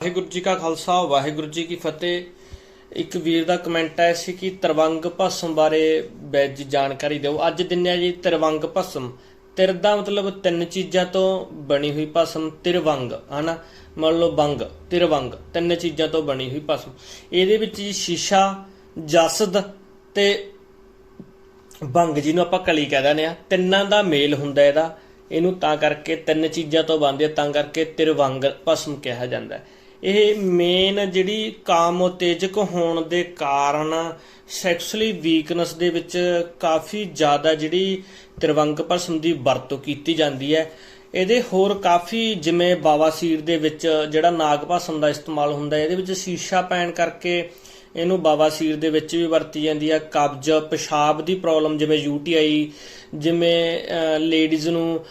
ਵਾਹਿਗੁਰੂ ਜੀ ਕਾ ਖਾਲਸਾ ਵਾਹਿਗੁਰੂ ਜੀ ਕੀ ਫਤਿਹ। ਇੱਕ ਵੀਰ ਦਾ ਕਮੈਂਟ ਆਇਆ ਸੀ ਕਿ ਤਰਵੰਗ ਭਸਮ ਬਾਰੇ ਬੈਜ ਜਾਣਕਾਰੀ ਦਿਓ। ਅੱਜ ਦਿੰਨੇ ਆ ਜੀ ਤਰਵੰਗ ਭਸਮ। ਤਿਰ ਦਾ ਮਤਲਬ ਤਿੰਨ ਚੀਜ਼ਾਂ ਤੋਂ ਬਣੀ ਹੋਈ ਭਸਮ ਤਿਰਵੰਗ ਹਨਾ? ਮੰਨ ਲਓ ਬੰਗ ਤਿਰਵੰਗ ਤਿੰਨ ਚੀਜ਼ਾਂ ਤੋਂ ਬਣੀ ਹੋਈ ਭਸਮ। ਇਹਦੇ ਵਿੱਚ ਜੀ ਸ਼ੀਸ਼ਾ ਜਸਦ ਤੇ ਬੰਗ ਜਿਹਨੂੰ ਆਪਾਂ ਕਲੀ ਕਹਿ ਦਿੰਦੇ ਆ। ਤਿੰਨਾਂ ਦਾ ਮੇਲ ਹੁੰਦਾ ਇਹਦਾ। ਇਹਨੂੰ ਤਾਂ ਕਰਕੇ ਤਿੰਨ ਚੀਜ਼ਾਂ ਤੋਂ ਬਣਦੇ ਆ, ਤਾਂ ਕਰਕੇ ਤਿਰਵੰਗ ਭਸਮ ਕਿਹਾ ਜਾਂਦਾ ਹੈ। ਇਹ ਮੇਨ ਜਿਹੜੀ ਕਾਮ ਉਤੇਜਕ ਹੋਣ ਦੇ ਕਾਰਨ ਸੈਕਸੁਅਲੀ ਵੀਕਨੈਸ ਦੇ ਵਿੱਚ ਕਾਫੀ ਜ਼ਿਆਦਾ ਜਿਹੜੀ ਤਿਰਵੰਗ ਭਸਮ ਦੀ ਵਰਤੋਂ ਕੀਤੀ ਜਾਂਦੀ ਹੈ। ਇਹਦੇ ਹੋਰ ਕਾਫੀ ਜਿਵੇਂ ਬਾਵਾਸੀਰ ਦੇ ਵਿੱਚ ਜਿਹੜਾ ਨਾਗ ਭਸਮ ਦਾ ਇਸਤੇਮਾਲ ਹੁੰਦਾ ਹੈ, ਇਹਦੇ ਵਿੱਚ ਸ਼ੀਸ਼ਾ ਪੈਣ ਕਰਕੇ ਇਹਨੂੰ ਬਾਵਾਸੀਰ ਦੇ ਵਿੱਚ ਵੀ ਵਰਤੀ ਜਾਂਦੀ ਹੈ। ਕਬਜ਼, ਪਿਸ਼ਾਬ ਦੀ ਪ੍ਰੋਬਲਮ ਜਿਵੇਂ ਯੂਟੀਆਈ ਜਿਵੇਂ ਲੇਡੀਜ਼ ਨੂੰ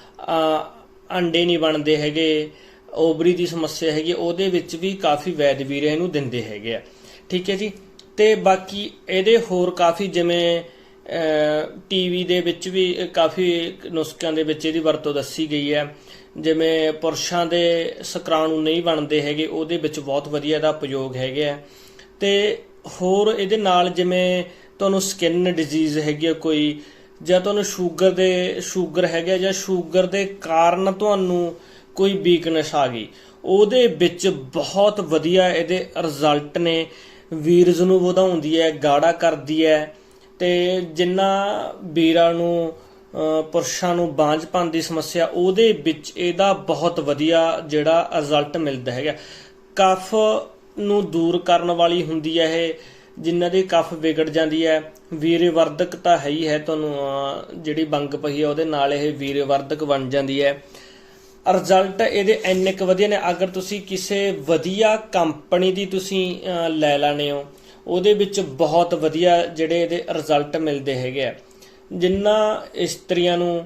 ਅੰਡੇ ਨਹੀਂ ਬਣਦੇ ਹੈਗੇ ਓਵਰੀ ਦੀ ਸਮੱਸਿਆ ਹੈਗੀ ਉਹਦੇ ਵਿੱਚ ਵੀ ਕਾਫੀ ਵੈਦ ਵੀਰ ਇਹਨੂੰ ਦਿੰਦੇ ਹੈਗੇ ਆ। ਠੀਕ ਹੈ ਜੀ? ਤੇ ਬਾਕੀ ਇਹਦੇ ਹੋਰ ਕਾਫੀ ਜਿਵੇਂ ਟੀਵੀ ਦੇ ਵਿੱਚ ਵੀ ਕਾਫੀ ਨੁਸਖਿਆਂ ਦੇ ਵਿੱਚ ਇਹਦੀ ਵਰਤੋਂ ਦੱਸੀ ਗਈ ਹੈ। ਜਿਵੇਂ ਪੁਰਸ਼ਾਂ ਦੇ ਸਕਰਾਣੂ ਨਹੀਂ ਬਣਦੇ ਹੈਗੇ, ਉਹਦੇ ਵਿੱਚ ਬਹੁਤ ਵਧੀਆ ਇਹਦਾ ਉਪਯੋਗ ਹੈਗੇ ਆ। ਤੇ ਹੋਰ ਇਹਦੇ ਨਾਲ ਜਿਵੇਂ ਤੁਹਾਨੂੰ ਸਕਿਨ ਡਿਜ਼ੀਜ਼ ਹੈਗੀ ਆ ਕੋਈ, ਜਾਂ ਤੁਹਾਨੂੰ ਸ਼ੂਗਰ ਦੇ ਸ਼ੂਗਰ ਹੈਗਾ ਜਾਂ ਸ਼ੂਗਰ ਦੇ ਕਾਰਨ ਤੁਹਾਨੂੰ ਕੋਈ ਵੀਕਨੈਸ ਆ ਗਈ। ਉਹਦੇ ਵਿੱਚ ਬਹੁਤ ਵਧੀਆ ਇਹਦੇ ਰਿਜ਼ਲਟ ਨੇ। ਵੀਰਜ਼ ਨੂੰ ਵਧਾਉਂਦੀ ਹੈ, ਗਾੜਾ ਕਰਦੀ ਹੈ ਤੇ ਜਿੰਨਾ ਵੀਰਾਂ ਨੂੰ ਪੁਰਸ਼ਾਂ ਨੂੰ ਬਾਂਝ ਬਾਂਝਪਨ ਦੀ ਸਮੱਸਿਆ, ਉਹਦੇ ਵਿੱਚ ਇਹਦਾ ਬਹੁਤ ਵਧੀਆ ਜਿਹੜਾ ਰਿਜ਼ਲਟ ਮਿਲਦਾ ਹੈਗਾ। ਕਫ ਨੂੰ ਦੂਰ ਕਰਨ ਵਾਲੀ ਹੁੰਦੀ ਹੈ ਇਹ ਜਿਨ੍ਹਾਂ ਦੀ ਕਫ ਵਿਗੜ ਜਾਂਦੀ ਹੈ। ਵੀਰਵਰਧਕ ਤਾਂ ਹੈ ਹੀ ਹੈ ਤੁਹਾਨੂੰ ਜਿਹੜੀ ਬੰਗ ਪਈ ਹੈ ਉਹਦੇ ਨਾਲ ਇਹ ਵੀਰਵਰਧਕ ਬਣ ਜਾਂਦੀ ਹੈ। ਰਿਜ਼ਲਟ ਇਹਦੇ ਇੰਨੇ ਕੁ ਵਧੀਆ ਨੇ। ਅਗਰ ਤੁਸੀਂ ਕਿਸੇ ਵਧੀਆ ਕੰਪਨੀ ਦੀ ਤੁਸੀਂ ਲੈ ਲੈਣੇ ਹੋ, ਉਹਦੇ ਵਿੱਚ ਬਹੁਤ ਵਧੀਆ ਜਿਹੜੇ ਇਹਦੇ ਰਿਜ਼ਲਟ ਮਿਲਦੇ ਹੈਗੇ ਆ। ਜਿੰਨਾ ਇਸਤਰੀਆਂ ਨੂੰ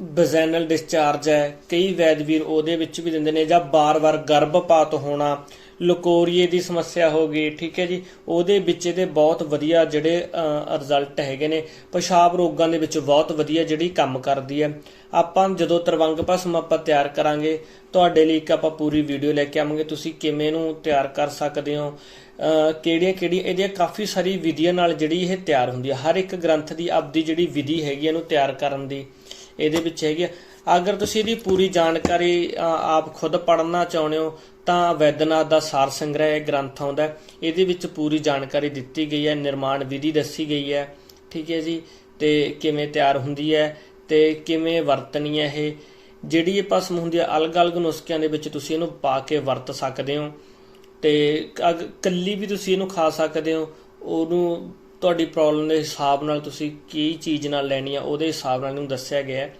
ਬਜ਼ੈਨਲ ਡਿਸਚਾਰਜ ਹੈ, ਕਈ ਵੈਦਵੀਰ ਉਹਦੇ ਵਿੱਚ ਵੀ ਦਿੰਦੇ ਨੇ ਜਾਂ ਬਾਰ-ਬਾਰ ਗਰਭਪਾਤ ਹੋਣਾ ਲਕੋਰੀਏ ਦੀ ਸਮੱਸਿਆ ਹੋ ਗਈ, ਠੀਕ ਹੈ ਜੀ। ਉਹਦੇ ਵਿੱਚ ਇਹਦੇ ਬਹੁਤ ਵਧੀਆ ਜਿਹੜੇ ਰਿਜ਼ਲਟ ਹੈਗੇ ਨੇ। ਪਿਸ਼ਾਬ ਰੋਗਾਂ ਦੇ ਵਿੱਚ ਬਹੁਤ ਵਧੀਆ ਜਿਹੜੀ ਕੰਮ ਕਰਦੀ ਹੈ। ਆਪਾਂ ਜਦੋਂ ਤਰਵੰਗ ਭਸਮ ਆਪਾਂ ਤਿਆਰ ਕਰਾਂਗੇ, ਤੁਹਾਡੇ ਲਈ ਇੱਕ ਆਪਾਂ ਪੂਰੀ ਵੀਡੀਓ ਲੈ ਕੇ ਆਵਾਂਗੇ। ਤੁਸੀਂ ਕਿਵੇਂ ਨੂੰ ਤਿਆਰ ਕਰ ਸਕਦੇ ਹੋ? ਕਿਹੜੀਆਂ ਕਿਹੜੀਆਂ ਇਹਦੀਆਂ ਕਾਫੀ ਸਾਰੀ ਵਿਧੀਆਂ ਨਾਲ ਜਿਹੜੀ ਇਹ ਤਿਆਰ ਹੁੰਦੀ ਹੈ। ਹਰ ਇੱਕ ਗ੍ਰੰਥ ਦੀ ਆਪਦੀ ਜਿਹੜੀ ਵਿਧੀ ਹੈਗੀ ਇਹਨੂੰ ਤਿਆਰ ਕਰਨ ਦੀ। ਇਹਦੇ ਵਿੱਚ ਹੈਗੀ ਆ। ਅਗਰ ਤੁਸੀਂ ਇਹਦੀ ਪੂਰੀ ਜਾਣਕਾਰੀ ਆਪ ਖੁਦ ਪੜ੍ਹਨਾ ਚਾਹੁੰਦੇ ਹੋ, ਤਾਂ ਵੈਦਨਾਥ ਦਾ ਸਾਰ ਸੰਗ੍ਰਹਿ ਇਹ ਗ੍ਰੰਥ ਆਉਂਦਾ ਇਹਦੇ ਵਿੱਚ ਪੂਰੀ ਜਾਣਕਾਰੀ ਦਿੱਤੀ ਗਈ ਹੈ, ਨਿਰਮਾਣ ਵਿਧੀ ਦੱਸੀ ਗਈ ਹੈ। ਠੀਕ ਹੈ ਜੀ? ਤੇ ਕਿਵੇਂ ਤਿਆਰ ਹੁੰਦੀ ਹੈ ਤੇ ਕਿਵੇਂ ਵਰਤਣੀ ਹੈ ਇਹ? ਜਿਹੜੀ ਇਹ ਭਸਮ ਹੁੰਦੀ ਹੈ, ਅਲੱਗ-ਅਲੱਗ ਨੁਸਖਿਆਂ ਦੇ ਵਿੱਚ ਤੁਸੀਂ ਇਹਨੂੰ ਪਾ ਕੇ ਵਰਤ ਸਕਦੇ ਹੋ। ਤੇ ਅਗ- ਕੱਲੀ ਵੀ ਤੁਸੀਂ ਇਹਨੂੰ ਖਾ ਸਕਦੇ ਹੋ। ਉਹਨੂੰ ਤੁਹਾਡੀ ਪ੍ਰੋਬਲਮ ਦੇ ਹਿਸਾਬ ਨਾਲ ਤੁਸੀਂ ਕੀ ਚੀਜ਼ ਨਾਲ ਲੈਣੀ ਆ ਉਹਦੇ ਹਿਸਾਬ ਨਾਲ ਇਹਨੂੰ ਦੱਸਿਆ ਗਿਆ ਹੈ।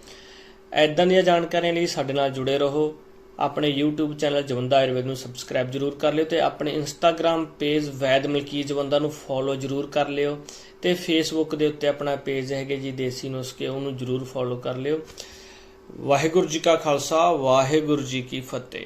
ਐਦਾਂ ਦੀਆਂ ਜਾਣਕਾਰੀਆਂ ਲਈ ਸਾਡੇ ਨਾਲ ਜੁੜੇ ਰਹੋ। ਆਪਣੇ YouTube ਚੈਨਲ ਜਵੰਦਾ ਆਯੁਰਵੇਦ ਨੂੰ ਸਬਸਕ੍ਰਾਈਬ ਜਰੂਰ ਕਰ ਲਿਓ ਤੇ ਆਪਣੇ Instagram ਪੇਜ ਵੈਦ ਮਲਕੀ ਜਵੰਦਾ ਨੂੰ ਫੋਲੋ ਜਰੂਰ ਕਰ ਲਿਓ ਤੇ Facebook ਦੇ ਉੱਤੇ ਆਪਣਾ ਪੇਜ ਹੈਗੇ ਜੀ ਦੇਸੀ ਨੁਸਖੇ, ਉਹਨੂੰ ਜਰੂਰ ਫੋਲੋ ਕਰ ਲਿਓ। ਵਾਹਿਗੁਰੂ ਜੀ ਕਾ ਖਾਲਸਾ, ਵਾਹਿਗੁਰੂ ਜੀ ਕੀ ਫਤਿਹ।